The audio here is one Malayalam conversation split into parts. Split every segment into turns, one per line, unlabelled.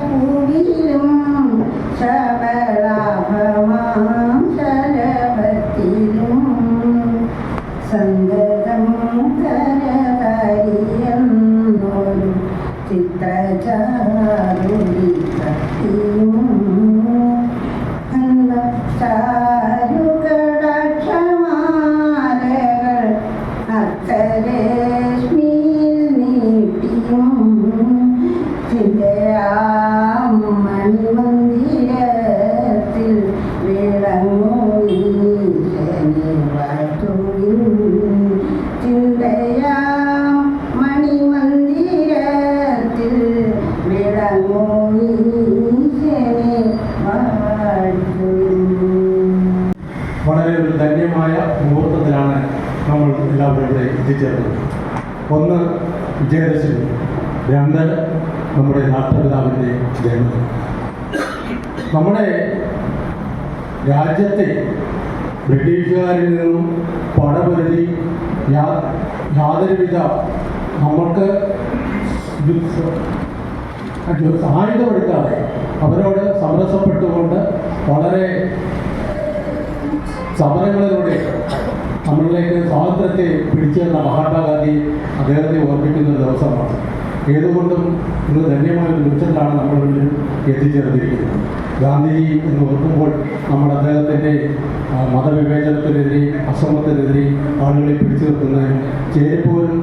പൂവിലും ശബളാഭമാം
എത്തിച്ചേർന്നത്. ഒന്ന് വിജയദശമി. രണ്ട് നമ്മുടെ രാഷ്ട്രപിതാവിന്റെ ജന്മദിനം നമ്മുടെ രാജ്യത്തെ ബ്രിട്ടീഷുകാരിൽ നിന്നും പടപരതി യാതൊരുവിധ നമ്മൾക്ക് ഇത് ആയുധമെടുക്കാതെ അവരോട് സമരസപ്പെട്ടുകൊണ്ട് വളരെ സമരങ്ങളിലൂടെ നമ്മളിലേക്ക് സ്വാതന്ത്ര്യത്തെ പിടിച്ചു തന്ന മഹാത്മാഗാന്ധി അദ്ദേഹത്തെ ഓർമ്മിക്കുന്ന ഒരു ദിവസമാണ്. ഏതുകൊണ്ടും ഇന്ന് ധന്യമായ ഒരു നിമിഷത്തിലാണ് നമ്മൾ ഇവിടെ എത്തിച്ചേർന്നിരിക്കുന്നത്. ഗാന്ധിജി എന്ന് ഓർക്കുമ്പോൾ നമ്മൾ അദ്ദേഹത്തിന്റെ മതവിവേചനത്തിനെതിരെ അസമത്തിനെതിരെ ആളുകളെ പിടിച്ചു നിർത്തുന്നതിനും ചേരിപ്പോരും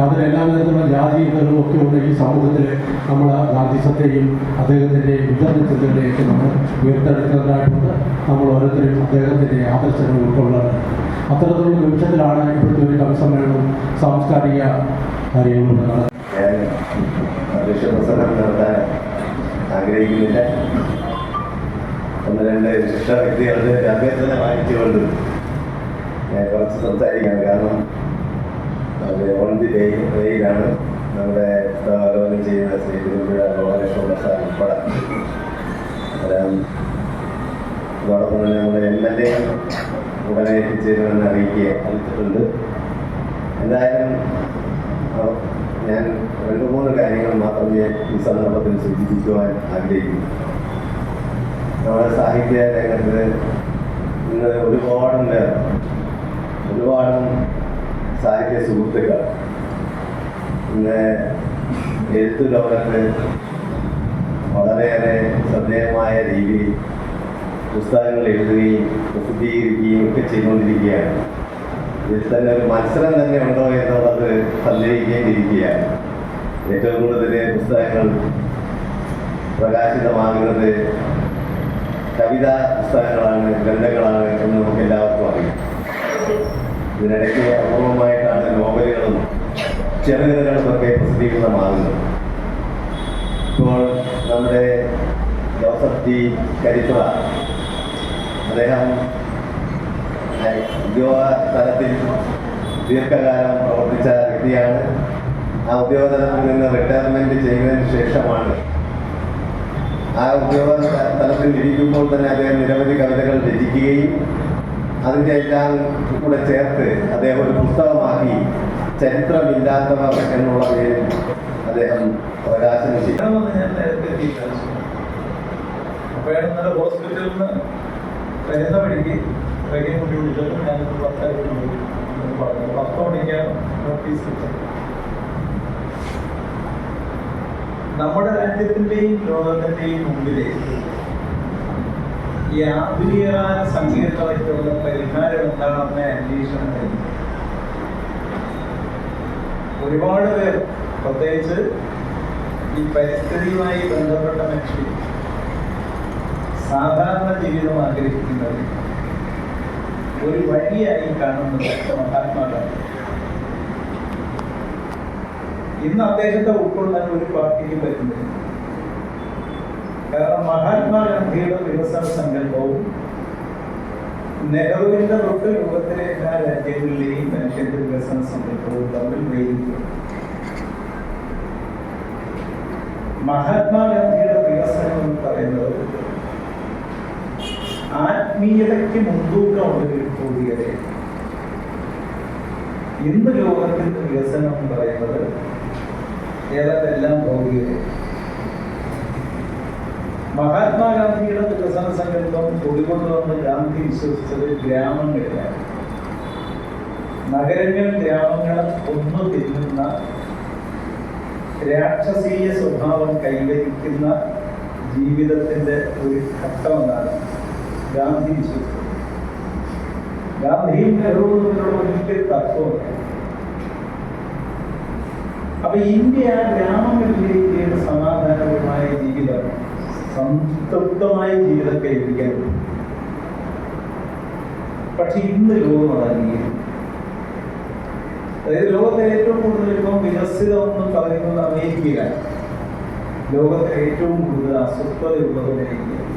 അതിന് എല്ലാ തരത്തിലുള്ള ജാതീയതകളും ഒക്കെ ഉണ്ടെങ്കിൽ സമൂഹത്തിൽ നമ്മൾ ഗാന്ധിസത്തെയും അദ്ദേഹത്തിന്റെ വിതരണ ചിന്തകളെയൊക്കെ നമ്മൾ ഉയർത്തെടുക്കേണ്ടതായിട്ടുണ്ട്. നമ്മൾ ഓരോരുത്തരും അദ്ദേഹത്തിന്റെ ആദർശങ്ങൾ ഉൾക്കൊള്ളാറ് അത്തരത്തിലുള്ള നിമിഷത്തിലാണ് ഇപ്പോഴത്തെ ഒരു കവിസമ്മേളനം സാംസ്കാരിക
കാര്യങ്ങളുണ്ട് ആഗ്രഹിക്കുന്നില്ല. ഒന്ന് രണ്ട് വിശിഷ്ട വ്യക്തികളുടെ അഭ്യർത്ഥന വായിച്ചുകൊണ്ട് ഞാൻ കുറച്ച് സംസാരിക്കാം. കാരണം ഓൺ ദി ഡേ ഡേയിലാണ് നമ്മുടെ അവലോകനം ചെയ്യുന്ന ശ്രീ തിരുമ്പുഴ ഗോപാലകൃഷ്ണ സാർ നമ്മുടെ എം എൽ എ ഉടനെ എത്തിച്ചേരുമെന്ന് അറിയിക്കുക അറിയിച്ചിട്ടുണ്ട്. എന്തായാലും ഞാൻ രണ്ട് മൂന്ന് കാര്യങ്ങൾ മാത്രമേ ഈ സന്ദർഭത്തിൽ സൂചിപ്പിക്കുവാൻ ആഗ്രഹിക്കുന്നു നമ്മുടെ സാഹിത്യ രംഗത്ത് ഇന്ന് ഒരുപാടുണ്ട്. ഒരുപാട് സാഹിത്യ സുഹൃത്തുക്കൾ ഇന്ന് എഴുത്തു ലോകത്ത് വളരെയേറെ ശ്രദ്ധേയമായ രീതിയിൽ പുസ്തകങ്ങൾ എഴുതുകയും പ്രസിദ്ധീകരിക്കുകയും ഒക്കെ ചെയ്തുകൊണ്ടിരിക്കുകയാണ്. ഇതിൽ തന്നെ ഒരു മത്സരം തന്നെ ഉണ്ടോ എന്നുള്ളത് സന്ദേഹിക്കേണ്ടിയിരിക്കുകയാണ്. ഏറ്റവും കൂടുതൽ പുസ്തകങ്ങൾ പ്രകാശിതമാകുന്നത് കവിതാ പുസ്തകങ്ങളാണ് ഗ്രന്ഥങ്ങളാണ് എന്ന് നമുക്ക് എല്ലാവർക്കും അറിയാം. ഇതിനിടയ്ക്ക് അപൂർവമായിട്ടാണ് നോവലുകളും ചെറുകഥകളും ഒക്കെ പ്രസിദ്ധീകൃതമാകുന്നത് ഇപ്പോൾ നമ്മുടെ ജോസഫ് ടി കരിത്ര അദ്ദേഹം ഉദ്യോഗ തലത്തിൽ ദീർഘകാലം പ്രവർത്തിച്ച വ്യക്തിയാണ്. ആ ഉദ്യോഗ തലത്തിൽ നിന്ന് റിട്ടയർമെന്റ് ചെയ്തതിന് ശേഷമാണ് ആ ഉദ്യോഗ തലത്തിൽ ഇരിക്കുമ്പോൾ തന്നെ അദ്ദേഹം നിരവധി കവിതകൾ രചിക്കുകയും അതിന്റെ എല്ലാം കൂടെ ചേർത്ത് അദ്ദേഹം ഒരു പുസ്തകമാക്കി ചരിത്രമില്ലാത്തവർ എന്നുള്ള പേരിൽ അദ്ദേഹം പ്രകാശനം ചെയ്തു.
ഞാൻ ഹോസ്പിറ്റലിൽ നിന്ന് കിട്ടും. നമ്മുടെ രാജ്യത്തിന്റെയും ലോകത്തിന്റെയും മുമ്പിലെ ഈ ആധുനികകാല സങ്കീർണതയ്ക്കുള്ള പരിഹാരം എന്താണെന്ന് അന്വേഷണം കഴിഞ്ഞു. ഒരുപാട് പേർ പ്രത്യേകിച്ച് ഈ പരിസ്ഥിതിയുമായി ബന്ധപ്പെട്ട മനുഷ്യർ സാധാരണ ജീവിതം ആഗ്രഹിക്കുന്നത് ഒരു വഴിയായി കാണുന്നത് മഹാത്മാഗാന്ധി. ഇന്ന് അദ്ദേഹത്തെ ഉൾക്കൊള്ളാൻ ഒരു പാർട്ടിക്ക് പറ്റുന്നില്ല. കാരണം മഹാത്മാഗാന്ധിയുടെ വികസന സങ്കല്പവും. നെഹ്റുവിന്റെ തൊട്ട് രൂപത്തിലേക്ക് എല്ലാ രാജ്യങ്ങളിലെയും മനുഷ്യന്റെ വികസന സങ്കല്പവും തമ്മിൽ വേദിക്കും മഹാത്മാഗാന്ധിയുടെ വികസനം എന്ന് പറയുന്നത് ആത്മീയതയ്ക്ക് മുൻതൂക്കം ഉണ്ടെങ്കിൽ ഭൗതികത ഇന്ന് ലോകത്തിന്റെ വികസനം എന്ന് പറയുന്നത് ഏതാണ്ടെല്ലാം ഭൗതികത മഹാത്മാഗാന്ധിയുടെ വികസന സങ്കല്പം കുടികൊണ്ടുവന്ന് ഗാന്ധി വിശ്വസിച്ചത് ഗ്രാമങ്ങളിലാണ്. നഗരങ്ങൾ ഗ്രാമങ്ങൾ ഒന്നു തിന്നുന്ന രാക്ഷസീയ സ്വഭാവം കൈവരിക്കുന്ന ജീവിതത്തിന്റെ ഒരു ഘട്ടമെന്നാണ് ഗാന്ധി വിശ്വസിച്ചത്. ഗാന്ധിയും നെഹ്റുവും തമ്മിലുള്ള വലിയൊരു തത്വമുണ്ട് അപ്പൊ ഇന്ത്യ ഗ്രാമങ്ങളിലേക്ക് സമാധാനപരമായ ജീവിതം സംതൃപ്തമായ ജീവിതം പറ്റും. പക്ഷെ ഇന്ന് ലോകം അത് അതായത് ലോകത്തെ ഏറ്റവും കൂടുതൽ ഇപ്പം വികസിതം എന്ന് പറയുന്നത് അമേരിക്കയിലാണ് ലോകത്തെ ഏറ്റവും കൂടുതൽ അസ്വസ്ഥതയുള്ളത് അമേരിക്കയിലാണ്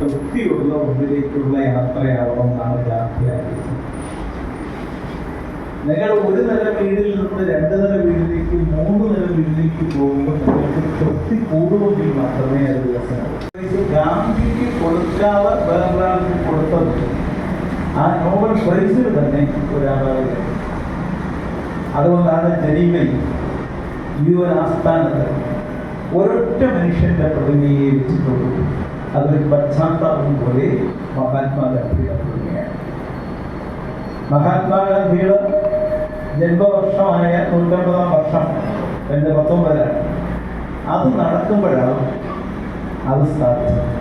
തൃപ്തിയുള്ള ഒന്നിലേക്കുള്ള യാത്രയാവണം എന്നാണ് ആഗ്രഹിച്ചത് നിങ്ങൾ ഒരു നില വീടിൽ നിന്ന് രണ്ട് നില മൂന്ന് നില വീടിലേക്ക് പോകുമ്പോൾ നിങ്ങൾക്ക് തൃപ്തി കൂടുമെങ്കിൽ മാത്രമേ അത് വികസനം ഗാന്ധിക്ക് കൊടുക്കാതെ വേറൊരാൾക്ക് കൊടുത്തത് ആ നോബൽ പ്രൈസിൽ തന്നെ ഒരാളെ അതുകൊണ്ടാണ് ജനീവയിൽ ഈ ഒരു ആസ്ഥാനത്ത് ഒരൊറ്റ മനുഷ്യന്റെ പ്രതിമയെ വെച്ചിട്ടുള്ളൂ. അതൊരു പശ്ചാത്താപം പോലെ മഹാത്മാഗാന്ധിയുടെ പ്രതിമയാണ്. മഹാത്മാഗാന്ധിയുടെ ജന്മവർഷമായ നൂറ്റമ്പതാം വർഷം എന്റെ പത്തൊമ്പതിലാണ് അത് നടക്കുമ്പോഴാണ് അത് സ്ഥാപിച്ചത്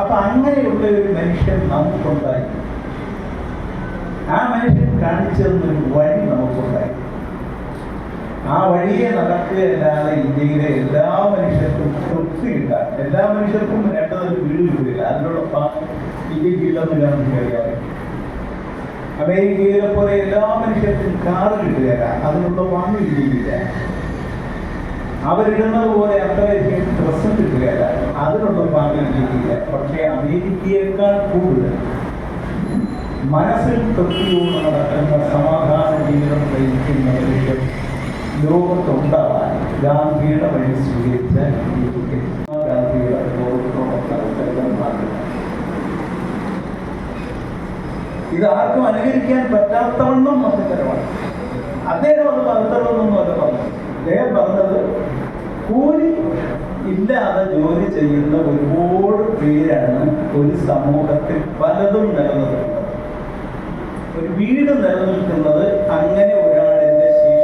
അപ്പൊ അങ്ങനെയുള്ള ഒരു മനുഷ്യൻ നമുക്കുണ്ടായി. ആ മനുഷ്യൻ കാണിച്ചു തന്നൊരു വഴി നമുക്കുണ്ടായി. ആ വഴിയെ നടക്കുകയല്ലാതെ ഇന്ത്യയിലെ എല്ലാ മനുഷ്യർക്കും തൃപ്തി ഇല്ല എല്ലാ മനുഷ്യർക്കും വേണ്ടത് വീട് കിട്ടില്ല അതിനോടൊപ്പം ഇന്ത്യയ്ക്ക് ഇല്ലെന്ന് ഞാൻ അമേരിക്കയിലെ പോലെ എല്ലാ മനുഷ്യർക്കും കാറ് കിട്ടുകയില്ല അതിനുള്ള വാങ്ങി ഇല്ല അവരിടുന്നത് പോലെ അത്രയധികം ഡ്രസ്സും കിട്ടുകയില്ല അതിനുള്ള വാങ്ങി ഇല്ല പക്ഷേ അമേരിക്കയേക്കാൾ കൂടുതൽ മനസ്സിൽ തൃപ്തിയോട് നടക്കുന്ന സമാധാന ജീവിതം നയിക്കുന്നവരുടെ ലോകത്തുണ്ടാവാൻ ഗാന്ധിയുടെ വഴി സ്വീകരിച്ച ഗാന്ധിയുടെ ഇത് ആർക്കും അനുകരിക്കാൻ പറ്റാത്തവണ്ണം മതത്തരമാണ് അദ്ദേഹം അത് മതത്തരമെന്നൊന്നും അല്ല പറഞ്ഞു. അദ്ദേഹം പറഞ്ഞത് കൂലി ഇല്ലാതെ ജോലി ചെയ്യുന്ന ഒരുപാട് പേരാണ് ഒരു സമൂഹത്തിൽ പലതും നിലനിൽക്കുന്നത്. ഒരു വീട് നിലനിൽക്കുന്നത് അങ്ങനെ ഒരാളിന്റെ ശേഷി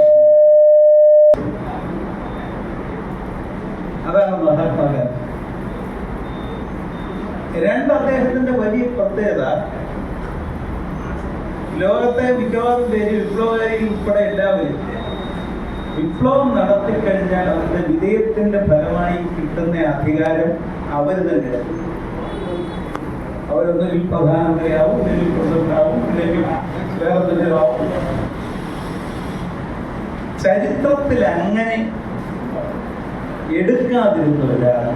അതാണ് മഹാത്മാഗാന്ധി. രണ്ട് അദ്ദേഹത്തിന്റെ വലിയ പ്രത്യേകത ലോകത്തെ മിക്കവാറും പേര് വിപ്ലവകാരികൾ ഉൾപ്പെടെ എല്ലാവരും. വിപ്ലവം നടത്തിക്കഴിഞ്ഞാൽ അവരുടെ വിധേയത്തിന്റെ ഫലമായി കിട്ടുന്ന അധികാരം അവർ തന്നെ. അവരൊന്നുകിൽ പ്രധാനമന്ത്രിയാവും ഇല്ലെങ്കിൽ പ്രസിഡന്റാവും ഇല്ലെങ്കിൽ വേറെ എന്തെങ്കിലും ചരിത്രത്തിൽ അങ്ങനെ എടുക്കാതിരുന്നവരാണ്.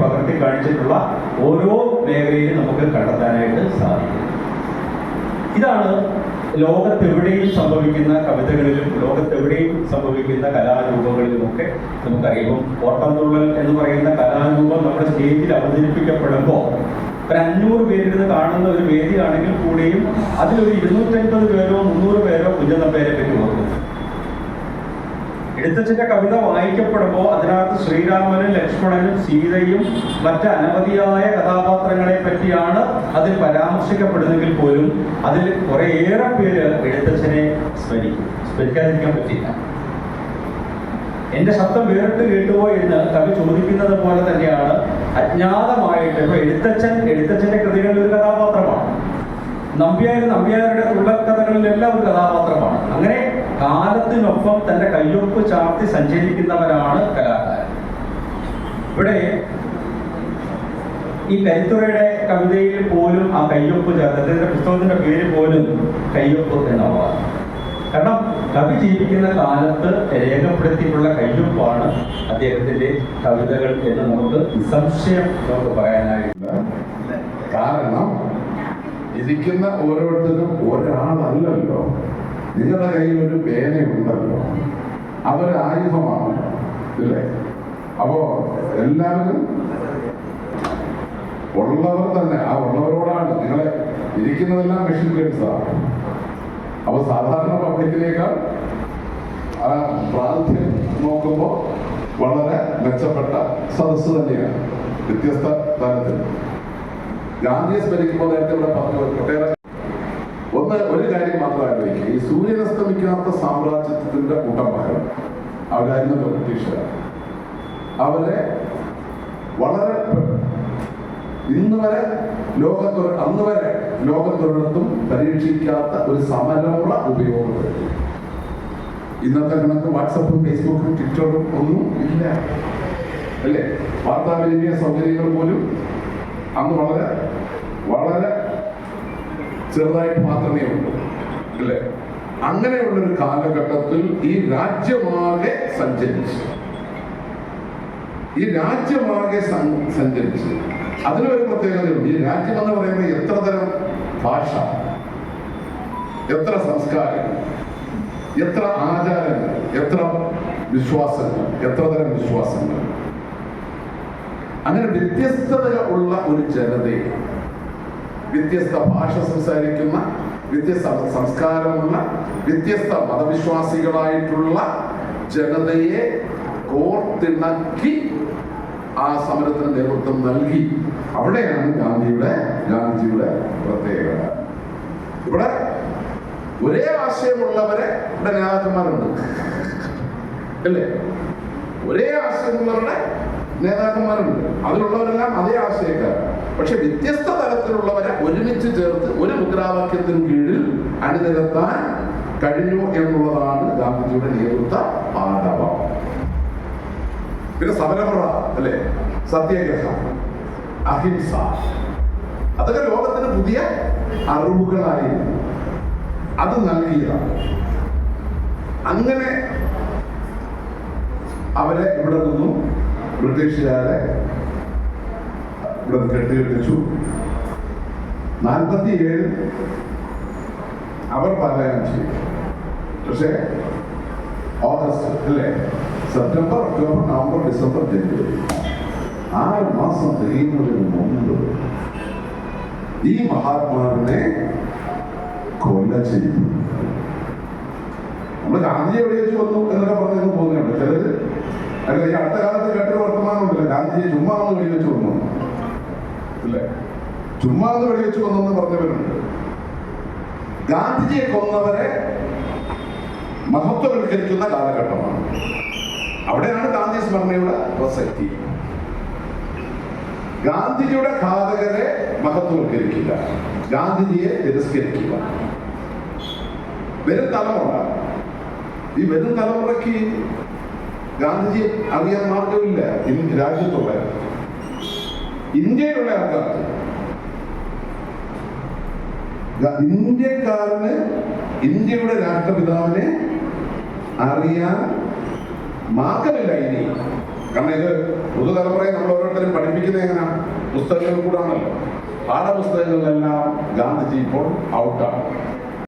പകർത്തി കാണിച്ചിട്ടുള്ള ഓരോ മേഖലയിലും നമുക്ക് കണ്ടെത്താനായിട്ട് സാധിക്കും. ഇതാണ് ലോകത്തെവിടെയും സംഭവിക്കുന്ന കവിതകളിലും ലോകത്തെവിടെയും സംഭവിക്കുന്ന കലാരൂപങ്ങളിലുമൊക്കെ നമുക്കറിയാം. ഓട്ടംതുള്ളൽ എന്ന് പറയുന്ന കലാരൂപം നമ്മുടെ സ്റ്റേജിൽ അവതരിപ്പിക്കപ്പെടുമ്പോൾ ഒരു അഞ്ഞൂറ് പേരിരുന്ന് കാണുന്ന ഒരു വേദിയാണെങ്കിൽ കൂടിയും അതിലൊരു ഇരുന്നൂറ്റൻപത് പേരോ മുന്നൂറ് പേരോ കുഞ്ഞനമ്പേരെ പറ്റി ഓർക്കുന്നു എഴുത്തച്ഛന്റെ കവിത വായിക്കപ്പെടുമ്പോൾ അതിനകത്ത് ശ്രീരാമനും ലക്ഷ്മണനും സീതയും മറ്റ് അനവധിയായ കഥാപാത്രങ്ങളെ പറ്റിയാണ് അതിൽ പരാമർശിക്കപ്പെടുന്നെങ്കിൽ പോലും അതിൽ കുറേയേറെ പേര് എഴുത്തച്ഛനെ സ്മരിക്കും. സ്മരിക്കാതിരിക്കാൻ പറ്റില്ല. എന്റെ ശബ്ദം വേറിട്ട് കേട്ടുവോ എന്ന് കവി ചോദിക്കുന്നത് പോലെ തന്നെയാണ് അജ്ഞാതമായിട്ട് ഇപ്പൊ എഴുത്തച്ഛൻ എഴുത്തച്ഛന്റെ കൃതികളിൽ ഒരു കഥാപാത്രമാണ്. നമ്പ്യാരും നമ്പ്യാരുടെ തുള്ളൽ കഥകളിലെല്ലാം ഒരു കഥാപാത്രമാണ്. അങ്ങനെ കാലത്തിനൊപ്പം തന്റെ കയ്യൊപ്പ് ചാർത്തി സഞ്ചരിക്കുന്നവരാണ് കലാകാരൻ. ഇവിടെ ഈ കരിത്തുറയുടെ കവിതയിൽ പോലും ആ കയ്യൊപ്പ് ചേർത്ത് അദ്ദേഹത്തിന്റെ പുസ്തകത്തിന്റെ പേര് പോലും കയ്യൊപ്പ് എന്നുള്ളതാണ് കാരണം കവി ജീവിക്കുന്ന കാലത്ത് രേഖപ്പെടുത്തിയിട്ടുള്ള കയ്യൊപ്പാണ് അദ്ദേഹത്തിന്റെ കവിതകൾ എന്ന് നമുക്ക് നിസ്സംശയം നമുക്ക് പറയാനായിട്ട്
കാരണം ഇരിക്കുന്ന ഓരോരുത്തരും ഒരാളല്ലല്ലോ. നിങ്ങളുടെ കയ്യിൽ ഒരു പേനയുണ്ടല്ലോ അതൊരു ആയുധമാണ് ഇല്ലേ? അപ്പോ എല്ലാവരും ഉള്ളവർ തന്നെ ആ ഉള്ളവരോടാണ്. നിങ്ങളെ ഇരിക്കുന്നതെല്ലാം മെഷീൻ ഗൺസാണ് അപ്പൊ സാധാരണ പബ്ലിക്കിനേക്കാൾ ആ പ്രാധാന്യം നോക്കുമ്പോൾ വളരെ മെച്ചപ്പെട്ട സദസ്സ് തന്നെയാണ് വ്യത്യസ്ത തരത്തിൽ ഗാന്ധിയെ സ്മരിക്കുമ്പോൾ നേരത്തെ ഇവിടെ പറഞ്ഞു ഒട്ടേറെ ഒന്ന് ഒരു കാര്യം മാത്രം ആലോചിക്കുക ഈ സൂര്യനസ്തമിക്കാത്ത സാമ്രാജ്യത്തിന്റെ കൂട്ടന്മാർ അവരായിരുന്നല്ലോ ബ്രിട്ടീഷുകാർ. അവരെ വളരെ ഇന്ന് വരെ ലോകത്തൊരു അന്ന് വരെ ലോകത്തൊരിടത്തും പരീക്ഷിക്കാത്ത ഒരു സമരമുള്ള ഉപയോഗപ്പെടുത്തി ഇന്നത്തെ കണക്ക് വാട്സപ്പും ഫേസ്ബുക്കും ട്വിറ്ററും ഒന്നും ഇല്ല. അല്ലേ? വാർത്താവിനിമയ സൗകര്യങ്ങൾ പോലും അന്ന് വളരെ വളരെ ചെറുതായിട്ട് മാത്രമേ ഉള്ളൂ. അല്ലേ? അങ്ങനെയുള്ളൊരു കാലഘട്ടത്തിൽ ഈ രാജ്യമാകെ സഞ്ചരിച്ചു. ഈ രാജ്യമാകെ സഞ്ചരിച്ചു. അതിനൊരു പ്രത്യേകതയുണ്ട്. ഈ രാജ്യം എന്ന് പറയുമ്പോൾ എത്ര തരം ഭാഷ? എത്ര സംസ്കാരങ്ങൾ? എത്ര ആചാരങ്ങൾ? എത്ര വിശ്വാസങ്ങൾ? എത്ര തരം വിശ്വാസങ്ങൾ? അങ്ങനെ വ്യത്യസ്തത ഉള്ള ഒരു ജനതയെ വ്യത്യസ്ത ഭാഷ സംസാരിക്കുന്ന വ്യത്യസ്ത സംസ്കാരമുള്ള വ്യത്യസ്ത മതവിശ്വാസികളായിട്ടുള്ള ജനതയെ കോർത്തിണക്കി ആ സമരത്തിന് നേതൃത്വം നൽകി. അവിടെയാണ് ഗാന്ധിയുടെ ഗാന്ധിജിയുടെ പ്രത്യേകത. ഇവിടെ ഒരേ ആശയമുള്ളവരെ ഇവിടെ നേതാക്കന്മാരുണ്ട്. അല്ലേ? ഒരേ ആശയമുള്ളവരുടെ നേതാക്കന്മാരുണ്ട്. അതിലുള്ളവരെല്ലാം അതേ ആശയക്കാർ. പക്ഷെ വ്യത്യസ്ത തരത്തിലുള്ളവരെ ഒരുമിച്ച് ചേർത്ത് ഒരു മുദ്രാവാക്യത്തിന് കീഴിൽ അണിനിരത്താൻ കഴിഞ്ഞു എന്നുള്ളതാണ് ഗാന്ധിജിയുടെ നേതൃത്വ പാഠവം പിന്നെ സമരമുറ അല്ലെ? സത്യഗ്രഹ അഹിംസ. അതൊക്കെ ലോകത്തിന് പുതിയ അറിവുകളായിരുന്നു. അത് നൽകിയ അങ്ങനെ അവരെ ഇവിടെ നിന്നും ബ്രിട്ടീഷുകാരെ ഇവിടെ കെട്ടിയിട്ടിച്ചു. നാൽപ്പത്തി ഏഴ് അവർ പലായനം ചെയ്തു. പക്ഷേ ഓഗസ്റ്റ് അല്ലേ സെപ്റ്റംബർ ഒക്ടോബർ നവംബർ ഡിസംബർ ജനുവരി ആറ് മാസം തിരിയുന്നതിന് മുമ്പ് ഈ മഹാത്മാവിനെ കൊല്ല ചെയ്തു. നമ്മൾ ഗാന്ധിജിയെ വെടിവെച്ച് വന്നു എന്നൊക്കെ പറഞ്ഞു പോകുന്നുണ്ട്. ചിലര് അല്ല ഈ അടുത്ത കാലത്ത് കേട്ടൊരു വർത്തമാനമുണ്ടല്ലോ. ഗാന്ധിജിയെ ചുമ്മാ ഒന്ന് വെടിവെച്ച് വന്നു അല്ലേ? ചുമ്മാ ഒന്ന് വെടിവെച്ച് വന്നു എന്ന് പറഞ്ഞവരുണ്ട്. ഗാന്ധിജിയെ കൊന്നവരെ മഹത്വവൽക്കരിക്കുന്ന കാലഘട്ടമാണ്. അവിടെയാണ് ഗാന്ധി സ്മരണയുടെ പ്രസക്തി ഗാന്ധിജിയുടെ ഘാതകരെ മഹത്വവൽക്കരിക്കുക ഗാന്ധിജിയെ തിരസ്കരിക്കുക വരും തലമുറ. ഈ വരും തലമുറയ്ക്ക് ഗാന്ധിജി അറിയാൻ മാർഗമില്ല ഇന്ന് രാജ്യത്തുള്ള ഇന്ത്യയിലുള്ള ആൾക്കാർക്ക് ഇന്ത്യക്കാരന് ഇന്ത്യയുടെ രാഷ്ട്രപിതാവിനെ അറിയാൻ മാർഗമില്ല ഇനി. കാരണം ഇത് പുതുതലമുറയെ നമ്മൾ ഓരോരുത്തരും പഠിപ്പിക്കുന്നത് എങ്ങനെയാണ് പുസ്തകങ്ങളിൽ കൂടാണല്ലോ. പാഠപുസ്തകങ്ങളിലെല്ലാം ഗാന്ധിജി ഇപ്പോൾ ഔട്ടാണ്